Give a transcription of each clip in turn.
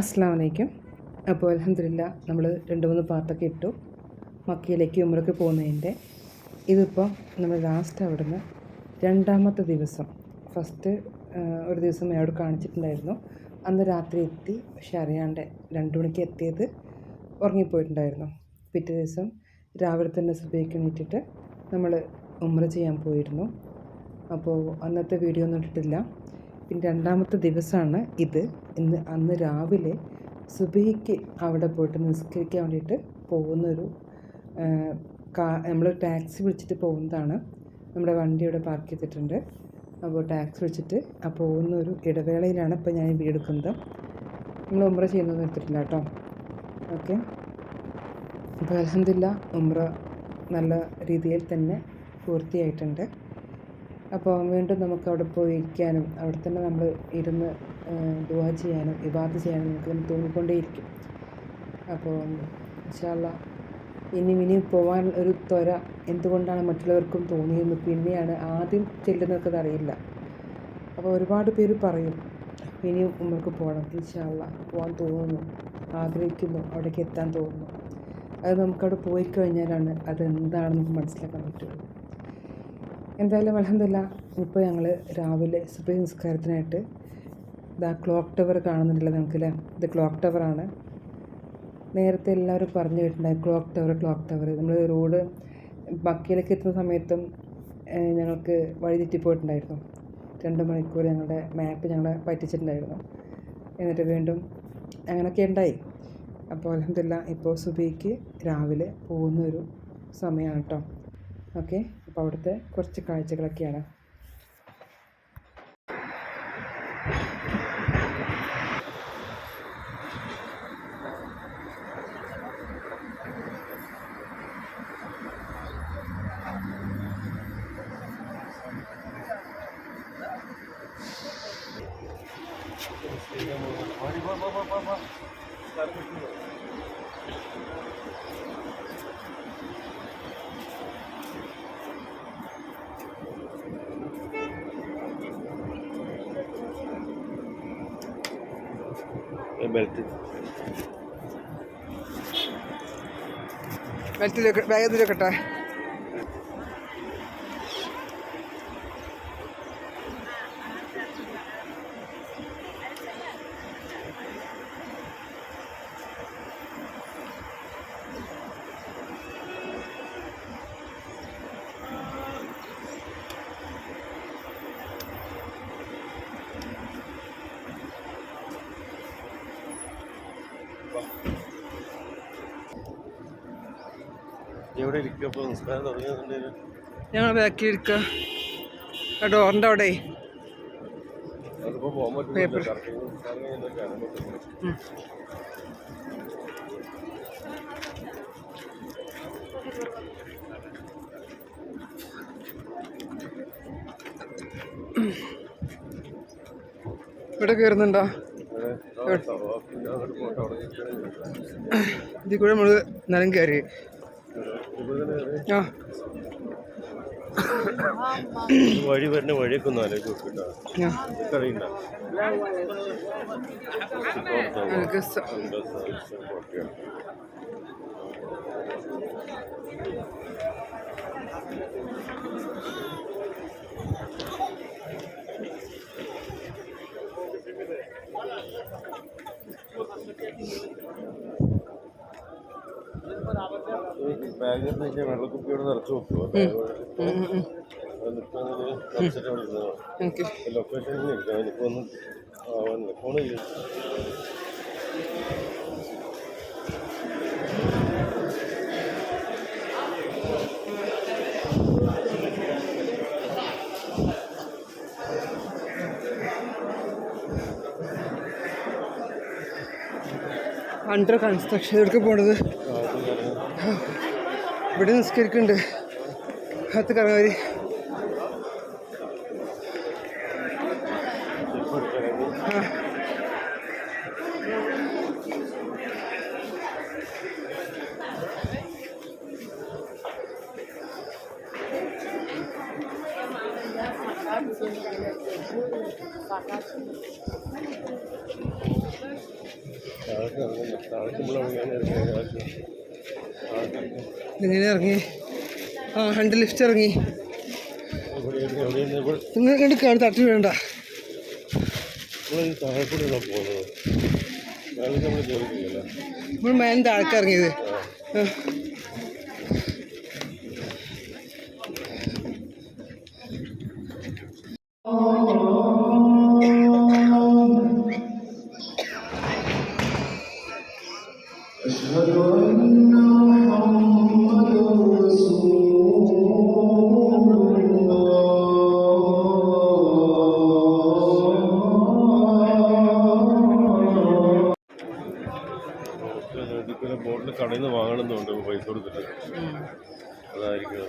അസ്സാം വലൈക്കും അപ്പോൾ അലഹമില്ല നമ്മൾ രണ്ട് മൂന്ന് പാർട്ടൊക്കെ ഇട്ടു. മക്കയിലേക്ക് ഉമ്മറൊക്കെ പോകുന്നതിന്റെ. ഇതിപ്പോൾ നമ്മൾ ലാസ്റ്റ് അവിടുന്ന് രണ്ടാമത്തെ ദിവസം. ഫസ്റ്റ് ഒരു ദിവസം അവിടെ കാണിച്ചിട്ടുണ്ടായിരുന്നു. അന്ന് രാത്രി എത്തി പക്ഷെ അറിയാണ്ട് രണ്ട് മണിക്ക് എത്തിയത് ഉറങ്ങിപ്പോയിട്ടുണ്ടായിരുന്നു. പിറ്റേ ദിവസം രാവിലെ തന്നെ സുബൈക്ക് എണീറ്റിട്ട് നമ്മൾ ഉമ്ര ചെയ്യാൻ പോയിരുന്നു. അപ്പോൾ അന്നത്തെ വീഡിയോ ഒന്നും ഇട്ടിട്ടില്ല. പിന്നെ രണ്ടാമത്തെ ദിവസമാണ് ഇത്. ഇന്ന് അന്ന് രാവിലെ സുബഹിക്ക് അവിടെ പോയിട്ട് നിസ്കരിക്കാൻ വേണ്ടിയിട്ട് പോകുന്നൊരു നമ്മൾ ടാക്സി വിളിച്ചിട്ട് പോകുന്നതാണ്. നമ്മുടെ വണ്ടി ഇവിടെ പാർക്ക് ചെയ്തിട്ടുണ്ട്. അപ്പോൾ ടാക്സി വിളിച്ചിട്ട് ആ പോകുന്ന ഒരു ഇടവേളയിലാണ് ഇപ്പോൾ ഞാൻ വീട് എടുക്കുന്നത്. നമ്മൾ ഉമ്ര ചെയ്യുന്നത് എടുത്തിട്ടില്ല കേട്ടോ. ഓക്കെ. അപ്പോൾ അലഹമില്ല ഉമ്ര നല്ല രീതിയിൽ തന്നെ പൂർത്തിയായിട്ടുണ്ട്. അപ്പോൾ വീണ്ടും നമുക്ക് അവിടെ പോയി ഇരിക്കാനും അവിടെ തന്നെ നമ്മൾ ഇരുന്ന് ദുവാ ചെയ്യാനും ഇബാദ് ചെയ്യാനും നമുക്ക് തോന്നിക്കൊണ്ടേയിരിക്കും അപ്പോൾ ഇൻഷാല്ല ഇനി ഇനിയും പോകാൻ ഒരു ത്വര എന്തുകൊണ്ടാണ് മറ്റുള്ളവർക്കും തോന്നിയെന്ന് പിന്നെയാണ് ആദ്യം ചെല്ലുന്നവർക്കത് അറിയില്ല. അപ്പോൾ ഒരുപാട് പേര് പറയും ഇനിയും ഉമ്മർക്ക് പോകണം ഇൻഷാല്ല പോകാൻ തോന്നുന്നു ആഗ്രഹിക്കുന്നു അവിടേക്ക് എത്താൻ തോന്നുന്നു. അത് നമുക്കവിടെ പോയി കഴിഞ്ഞാലാണ് അത് എന്താണെന്ന് നമുക്ക് മനസ്സിലാക്കാൻ പറ്റുള്ളൂ. എന്തായാലും അലഹമില്ല ഇപ്പോൾ ഞങ്ങൾ രാവിലെ സുബൈ നിസ്കാരത്തിനായിട്ട് ഇതാ ക്ലോക്ക് ടവർ കാണുന്നുണ്ടല്ലോ നമുക്കല്ലേ? ഇത് ക്ലോക്ക് ടവറാണ് നേരത്തെ എല്ലാവരും പറഞ്ഞു കേട്ടിട്ടുണ്ടായി ക്ലോക്ക് ടവർ ക്ലോക്ക് ടവർ നമ്മൾ റോഡ് ബക്കിയിലേക്ക് എത്തുന്ന സമയത്തും ഞങ്ങൾക്ക് വഴി തെറ്റിപ്പോയിട്ടുണ്ടായിരുന്നു രണ്ട് മണിക്കൂർ ഞങ്ങളുടെ മാപ്പ് ഞങ്ങളെ പറ്റിച്ചിട്ടുണ്ടായിരുന്നു. എന്നിട്ട് വീണ്ടും അങ്ങനെയൊക്കെ ഉണ്ടായി. അപ്പോൾ അലഹമില്ല ഇപ്പോൾ സുബൈക്ക് രാവിലെ പോകുന്നൊരു സമയമാണ് കേട്ടോ ഓക്കെ? അപ്പോൾ അവിടുത്തെ കുറച്ച് കാഴ്ചകളൊക്കെയാണ്. ബെൽറ്റ് ബെൽറ്റിലേക്ക് ബാഗത്തിലേക്കട്ടെ എവിടെ ഇരിക്കും അപ്പോൾ നിസ്കാരം തുടങ്ങിയിട്ടുണ്ടെങ്കിൽ ഞങ്ങൾ ബാക്കിൽ ഇരിക്കുക ആ ഡോറിന്റെ അവിടെ. അതിപ്പോൾ പോകാൻ പേപ്പർ. പറ്റില്ല ഇവിടെ കയറുന്നുണ്ടോ അങ്ങോട്ട് അവിടെ ഇരിക്കണം. ഇതിൽ കൂടെ നമ്മൾ നിലം കയറി ഇവിടെ തന്നെ ആ ഒരു വഴി വരുന്ന വഴിയൊക്കെ ഒന്ന് ആലോചിച്ച് നോക്കിട്ടാ ആ അറിയണ്ട എനിക്ക് സ- ബാഗിൽ നിന്ന് വെള്ളക്കുപ്പിയോട് നിറച്ച് ലൊക്കേഷനിൽ എനിക്കൊന്ന് ആവാനില്ല. ചെയ്യും അണ്ടർ കൺസ്ട്രക്ഷൻ എവിടേക്ക് പോണത്. ഇവിടെ നിസ്കരിക്കുന്നുണ്ട് അകത്ത് കറങ്ങാതി താഴേക്ക് ഇറങ്ങുന്നു താഴേക്ക് നമ്മൾ ഇറങ്ങാൻ ഇറങ്ങി ഇങ്ങനെ ഇറങ്ങി. ആ ഹണ്ട് ലിഫ്റ്റ് ഇറങ്ങി. ഇങ്ങനെ കണ്ടിക്കാണ് തട്ടി വേണ്ട. നമ്മൾ മേൻ നമ്മൾ മേലെ താഴേക്ക് ഇറങ്ങിയത്. ആ. കൊടുക്കുന്നത് അതായിരിക്കും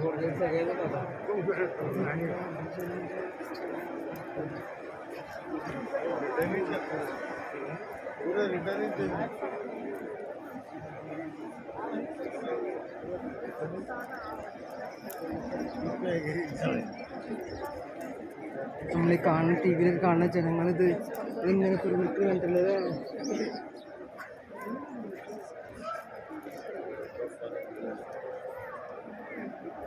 കൊടുത്തിട്ട് അതായിരിക്കും നമ്മൾ ഈ കാണുന്ന ടി വിയിലൊക്കെ കാണുന്ന ജനങ്ങളിത് ഇങ്ങനെ കുടുംബത്തിൽ കണ്ടുള്ളതാണ്